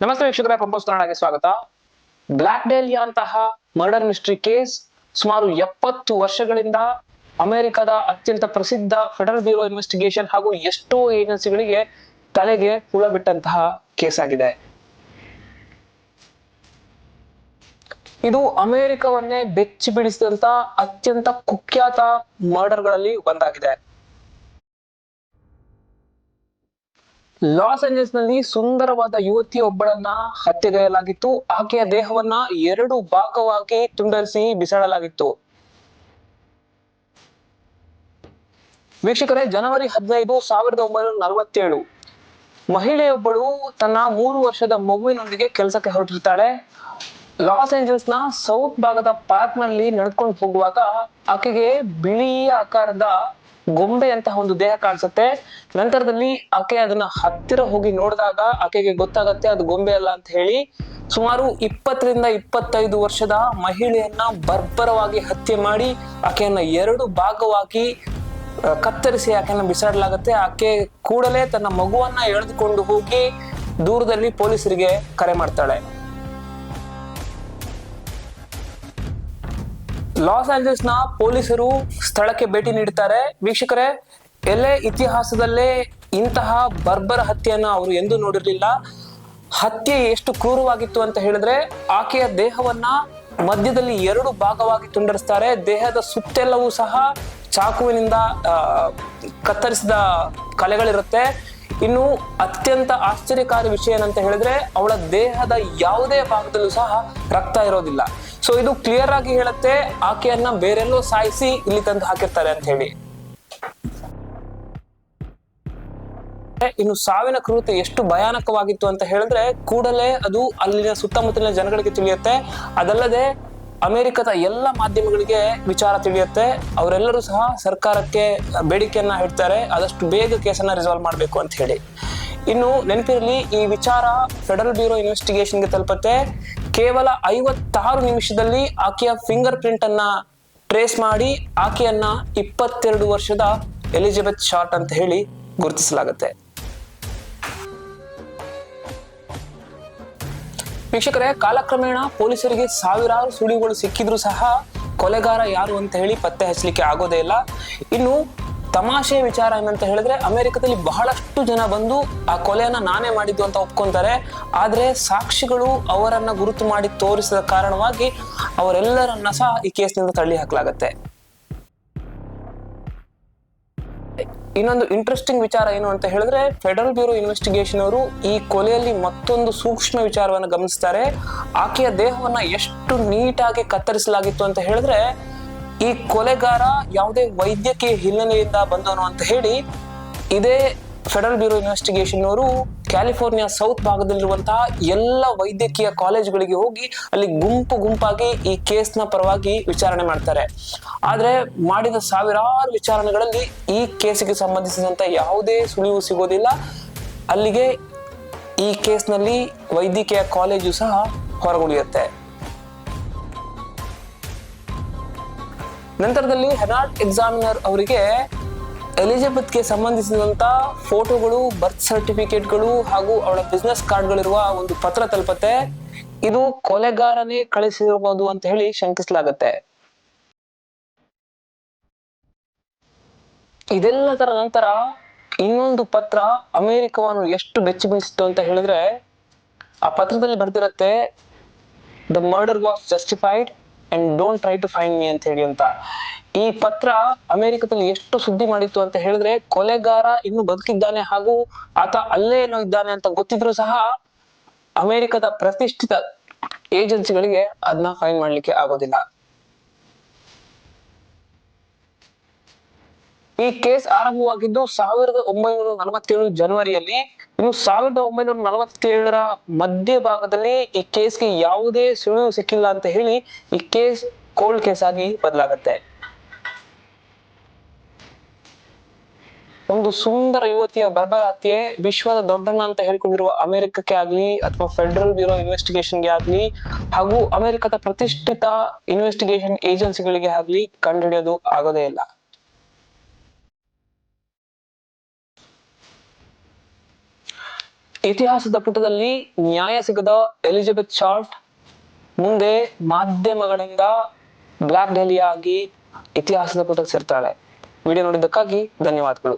ನಮಸ್ತೆ ವೀಕ್ಷಕರೇ ಪಂಪೋಸ್ ಕನ್ನಡಗೆ ಸ್ವಾಗತ. ಬ್ಲಾಕ್ ಡೇಲಿಯಾ ಅಂತಹ ಮರ್ಡರ್ ಮಿಸ್ಟ್ರಿ ಕೇಸ್ ಸುಮಾರು ಎಪ್ಪತ್ತು ವರ್ಷಗಳಿಂದ ಅಮೆರಿಕದ ಅತ್ಯಂತ ಪ್ರಸಿದ್ಧ ಫೆಡರಲ್ ಬ್ಯೂರೋ ಇನ್ವೆಸ್ಟಿಗೇಷನ್ ಹಾಗೂ ಎಷ್ಟೋ ಏಜೆನ್ಸಿಗಳಿಗೆ ತಲೆಗೆ ಹುಳ ಬಿಟ್ಟಂತಹ ಕೇಸ್ ಆಗಿದೆ. ಇದು ಅಮೆರಿಕವನ್ನೇ ಬೆಚ್ಚಿ ಬಿಡಿಸಿದಂತ ಅತ್ಯಂತ ಕುಖ್ಯಾತ ಮರ್ಡರ್ಗಳಲ್ಲಿ ಒಂದಾಗಿದೆ. ಲಾಸ್ ಏಂಜಲ್ಸ್ನಲ್ಲಿ ಸುಂದರವಾದ ಯುವತಿ ಒಬ್ಬಳನ್ನ ಹತ್ಯೆಗೈಯಲಾಗಿತ್ತು ಆಕೆಯ ದೇಹವನ್ನ ಎರಡು ಭಾಗವಾಗಿ ತುಂಡರಿಸಿ ಬಿಸಾಡಲಾಗಿತ್ತು. ವೀಕ್ಷಕರೇ, ಜನವರಿ ಹದಿನೈದು ಸಾವಿರದ ಒಂಬೈನೂರ ನಲವತ್ತೇಳು. ಮಹಿಳೆಯೊಬ್ಬಳು ತನ್ನ ಮೂರು ವರ್ಷದ ಮಗುವಿನೊಂದಿಗೆ ಕೆಲಸಕ್ಕೆ ಹೊರಟಿರ್ತಾಳೆ. ಲಾಸ್ ಏಂಜಲ್ಸ್ನ ಸೌತ್ ಭಾಗದ ಪಾರ್ಕ್ನಲ್ಲಿ ನಡ್ಕೊಂಡು ಹೋಗುವಾಗ ಆಕೆಗೆ ಬಿಳಿ ಆಕಾರದ ಗೊಂಬೆಯಂತಹ ಒಂದು ದೇಹ ಕಾಣಿಸುತ್ತೆ. ನಂತರದಲ್ಲಿ ಆಕೆ ಅದನ್ನ ಹತ್ತಿರ ಹೋಗಿ ನೋಡಿದಾಗ ಆಕೆಗೆ ಗೊತ್ತಾಗತ್ತೆ ಅದು ಗೊಂಬೆ ಅಲ್ಲ ಅಂತ ಹೇಳಿ. ಸುಮಾರು ಇಪ್ಪತ್ತರಿಂದ ಇಪ್ಪತ್ತೈದು ವರ್ಷದ ಮಹಿಳೆಯನ್ನ ಬರ್ಬರವಾಗಿ ಹತ್ಯೆ ಮಾಡಿ ಆಕೆಯನ್ನ ಎರಡು ಭಾಗವಾಗಿ ಕತ್ತರಿಸಿ ಆಕೆಯನ್ನ ಬಿಸಾಡಲಾಗತ್ತೆ. ಆಕೆ ಕೂಡಲೇ ತನ್ನ ಮಗುವನ್ನ ಎಳೆದುಕೊಂಡು ಹೋಗಿ ದೂರದಲ್ಲಿ ಪೊಲೀಸರಿಗೆ ಕರೆ ಮಾಡ್ತಾಳೆ. ಲಾಸ್ ಆಂಜಲ್ಸ್ನ ಪೊಲೀಸರು ಸ್ಥಳಕ್ಕೆ ಭೇಟಿ ನೀಡುತ್ತಾರೆ. ವೀಕ್ಷಕರೇ ಎಲ್ಲೇ ಇತಿಹಾಸದಲ್ಲೇ ಇಂತಹ ಬರ್ಬರ ಹತ್ಯೆಯನ್ನು ಅವರು ಎಂದೂ ನೋಡಿರಲಿಲ್ಲ. ಹತ್ಯೆ ಎಷ್ಟು ಕ್ರೂರವಾಗಿತ್ತು ಅಂತ ಹೇಳಿದ್ರೆ, ಆಕೆಯ ದೇಹವನ್ನ ಮಧ್ಯದಲ್ಲಿ ಎರಡು ಭಾಗವಾಗಿ ತುಂಡರಿಸ್ತಾರೆ. ದೇಹದ ಸುತ್ತೆಲ್ಲವೂ ಸಹ ಚಾಕುವಿನಿಂದ ಕತ್ತರಿಸಿದ ಕಲೆಗಳಿರುತ್ತೆ. ಇನ್ನು ಅತ್ಯಂತ ಆಶ್ಚರ್ಯಕಾರಿ ವಿಷಯ ಏನಂತ ಹೇಳಿದ್ರೆ, ಅವಳ ದೇಹದ ಯಾವುದೇ ಭಾಗದಲ್ಲೂ ಸಹ ರಕ್ತ ಇರೋದಿಲ್ಲ. ಸೊ ಇದು ಕ್ಲಿಯರ್ ಆಗಿ ಹೇಳುತ್ತೆ, ಆಕೆಯನ್ನ ಬೇರೆಲ್ಲೂ ಸಾಯಿಸಿ ಇಲ್ಲಿ ತಂದು ಹಾಕಿರ್ತಾರೆ ಅಂತ ಹೇಳಿ. ಇನ್ನು ಸಾವಿನ ಕ್ರೂರತೆ ಎಷ್ಟು ಭಯಾನಕವಾಗಿತ್ತು ಅಂತ ಹೇಳಿದ್ರೆ, ಕೂಡಲೇ ಅದು ಅಲ್ಲಿನ ಸುತ್ತಮುತ್ತಲಿನ ಜನಗಳಿಗೆ ತಿಳಿಯುತ್ತೆ. ಅದಲ್ಲದೆ, ಅಮೆರಿಕದ ಎಲ್ಲ ಮಾಧ್ಯಮಗಳಿಗೆ ವಿಚಾರ ತಿಳಿಯುತ್ತೆ. ಅವರೆಲ್ಲರೂ ಸಹ ಸರ್ಕಾರಕ್ಕೆ ಬೇಡಿಕೆಯನ್ನ ಇಡ್ತಾರೆ. ಆದಷ್ಟು ಬೇಗ ಕೇಸನ್ನ ರಿಸಾಲ್ವ್ ಮಾಡಬೇಕು ಅಂತ ಹೇಳಿ. ಇನ್ನು ನೆನಪಿರಲಿ, ಈ ವಿಚಾರ ಫೆಡರಲ್ ಬ್ಯೂರೋ ಇನ್ವೆಸ್ಟಿಗೇಷನ್ಗೆ ತಲುಪತ್ತೆ. ಕೇವಲ ಐವತ್ತಾರು ನಿಮಿಷದಲ್ಲಿ ಆಕೆಯ ಫಿಂಗರ್ ಪ್ರಿಂಟ್ ಅನ್ನ ಟ್ರೇಸ್ ಮಾಡಿ ಆಕೆಯನ್ನ ಇಪ್ಪತ್ತೆರಡು ವರ್ಷದ ಎಲಿಜಬೆತ್ ಶಾರ್ಟ್ ಅಂತ ಹೇಳಿ ಗುರುತಿಸಲಾಗುತ್ತೆ. ವೀಕ್ಷಕರೇ, ಕಾಲಕ್ರಮೇಣ ಪೊಲೀಸರಿಗೆ ಸಾವಿರಾರು ಸುಳಿವುಗಳು ಸಿಕ್ಕಿದ್ರು ಸಹ ಕೊಲೆಗಾರ ಯಾರು ಅಂತ ಹೇಳಿ ಪತ್ತೆ ಹಚ್ಚಲಿಕ್ಕೆ ಆಗೋದೇ ಇಲ್ಲ. ಇನ್ನು ತಮಾಷೆ ವಿಚಾರ ಏನಂತ ಹೇಳಿದ್ರೆ, ಅಮೆರಿಕದಲ್ಲಿ ಬಹಳಷ್ಟು ಜನ ಬಂದು ಆ ಕೊಲೆಯನ್ನ ನಾನೇ ಮಾಡಿದ್ದು ಅಂತ ಒಪ್ಕೊಂತಾರೆ. ಆದ್ರೆ ಸಾಕ್ಷಿಗಳು ಅವರನ್ನ ಗುರುತು ಮಾಡಿ ತೋರಿಸಿದ ಕಾರಣವಾಗಿ ಅವರೆಲ್ಲರನ್ನ ಸಹ ಈ ಕೇಸ್ನಿಂದ ತಳ್ಳಿ ಹಾಕಲಾಗತ್ತೆ. ಇನ್ನೊಂದು ಇಂಟ್ರೆಸ್ಟಿಂಗ್ ವಿಚಾರ ಏನು ಅಂತ ಹೇಳಿದ್ರೆ ಫೆಡರಲ್ ಬ್ಯೂರೋ ಇನ್ವೆಸ್ಟಿಗೇಷನ್ ಅವರು ಈ ಕೊಲೆಯಲ್ಲಿ ಮತ್ತೊಂದು ಸೂಕ್ಷ್ಮ ವಿಚಾರವನ್ನು ಗಮನಿಸ್ತಾರೆ. ಆಕೆಯ ದೇಹವನ್ನ ಎಷ್ಟು ನೀಟಾಗಿ ಕತ್ತರಿಸಲಾಗಿತ್ತು ಅಂತ ಹೇಳಿದ್ರೆ ಈ ಕೊಲೆಗಾರ ಯಾವುದೇ ವೈದ್ಯಕೀಯ ಹಿನ್ನೆಲೆಯಿಂದ ಬಂದವನು ಅಂತ ಹೇಳಿ ಇದೇ ಫೆಡರಲ್ ಬ್ಯೂರೋ ಇನ್ವೆಸ್ಟಿಗೇಷನ್ ಅವರು ಕ್ಯಾಲಿಫೋರ್ನಿಯಾ ಸೌತ್ ಭಾಗದಲ್ಲಿರುವಂತಹ ಎಲ್ಲ ವೈದ್ಯಕೀಯ ಕಾಲೇಜುಗಳಿಗೆ ಹೋಗಿ ಅಲ್ಲಿ ಗುಂಪು ಗುಂಪಾಗಿ ಈ ಕೇಸ್ನ ಪರವಾಗಿ ವಿಚಾರಣೆ ಮಾಡ್ತಾರೆ. ಆದ್ರೆ ಮಾಡಿದ ಸಾವಿರಾರು ವಿಚಾರಣೆಗಳಲ್ಲಿ ಈ ಕೇಸಿಗೆ ಸಂಬಂಧಿಸಿದಂತ ಯಾವುದೇ ಸುಳಿವು ಸಿಗೋದಿಲ್ಲ. ಅಲ್ಲಿಗೆ ಈ ಕೇಸ್ನಲ್ಲಿ ವೈದ್ಯಕೀಯ ಕಾಲೇಜು ಸಹ ಹೊರಗುಳಿಯುತ್ತೆ. ನಂತರದಲ್ಲಿ ಹೆನಾಲ್ಡ್ ಎಕ್ಸಾಮಿನರ್ ಅವರಿಗೆ ಎಲಿಜಬೆತ್ಗೆ ಸಂಬಂಧಿಸಿದಂತ ಫೋಟೋಗಳು, ಬರ್ತ್ ಸರ್ಟಿಫಿಕೇಟ್ಗಳು ಹಾಗೂ ಅವಳ ಬಿಸ್ನೆಸ್ ಕಾರ್ಡ್ಗಳಿರುವ ಒಂದು ಪತ್ರ ತಲುಪತ್ತೆ. ಇದು ಕೊಲೆಗಾರನೇ ಕಳಿಸಿರಬಹುದು ಅಂತ ಹೇಳಿ ಶಂಕಿಸಲಾಗತ್ತೆ. ಇದೆಲ್ಲದರ ನಂತರ ಇನ್ನೊಂದು ಪತ್ರ ಅಮೆರಿಕವನ್ನು ಎಷ್ಟು ಬೆಚ್ಚಿ ಅಂತ ಹೇಳಿದ್ರೆ, ಆ ಪತ್ರದಲ್ಲಿ ಬರ್ದಿರತ್ತೆ the murder was justified and don't try to find me ಅಂತ ಹೇಳಿ ಅಂತ. ಈ ಪತ್ರ ಅಮೆರಿಕದಲ್ಲಿ ಎಷ್ಟು ಸುದ್ದಿ ಮಾಡಿತ್ತು ಅಂತ ಹೇಳಿದ್ರೆ ಕೊಲೆಗಾರ ಇನ್ನು ಬದುಕಿದ್ದಾನೆ ಹಾಗೂ ಆತ ಅಲ್ಲೇ ಏನೋ ಇದ್ದಾನೆ ಅಂತ ಗೊತ್ತಿದ್ರು ಸಹ ಅಮೆರಿಕದ ಪ್ರತಿಷ್ಠಿತ ಏಜೆನ್ಸಿಗಳಿಗೆ ಅದನ್ನ ಫೈನ್ ಮಾಡ್ಲಿಕ್ಕೆ ಆಗೋದಿಲ್ಲ. ಈ ಕೇಸ್ ಆರಂಭವಾಗಿದ್ದು ಸಾವಿರದ ಒಂಬೈನೂರ ನಲವತ್ತೇಳು ಜನವರಿಯಲ್ಲಿ ಇನ್ನು ಸಾವಿರದ ಒಂಬೈನೂರ ನಲವತ್ತೇಳರ ಮಧ್ಯ ಭಾಗದಲ್ಲಿ ಈ ಕೇಸ್ಗೆ ಯಾವುದೇ ಸುಳಿವು ಸಿಕ್ಕಿಲ್ಲ ಅಂತ ಹೇಳಿ ಈ ಕೇಸ್ ಕೋಲ್ಡ್ ಕೇಸ್ ಆಗಿ ಬದಲಾಗತ್ತೆ. ಒಂದು ಸುಂದರ ಯುವತಿಯ ಬರ್ಬರ ವಿಶ್ವದ ದೊಡ್ಡಣ್ಣ ಅಂತ ಹೇಳಿಕೊಂಡಿರುವ ಅಮೆರಿಕಕ್ಕೆ ಆಗ್ಲಿ ಅಥವಾ ಫೆಡರಲ್ ಬ್ಯೂರೋ ಇನ್ವೆಸ್ಟಿಗೇಷನ್ಗೆ ಆಗ್ಲಿ ಹಾಗೂ ಅಮೆರಿಕದ ಪ್ರತಿಷ್ಠಿತ ಇನ್ವೆಸ್ಟಿಗೇಷನ್ ಏಜೆನ್ಸಿಗಳಿಗೆ ಆಗ್ಲಿ ಕಂಡುಹಿಡಿಯೋದು ಆಗೋದೇ ಇಲ್ಲ. ಇತಿಹಾಸದ ಪುಟದಲ್ಲಿ ನ್ಯಾಯ ಸಿಗದ ಎಲಿಜಬೆತ್ ಶಾರ್ಟ್ ಮುಂದೆ ಮಾಧ್ಯಮಗಳಿಂದ ಬ್ಲಾಕ್ ಡೆಲಿಯಾಗಿ ಇತಿಹಾಸದ ಪುಟಕ್ಕೆ ಸೇರ್ತಾಳೆ. ವಿಡಿಯೋ ನೋಡಿದ್ದಕ್ಕಾಗಿ ಧನ್ಯವಾದಗಳು.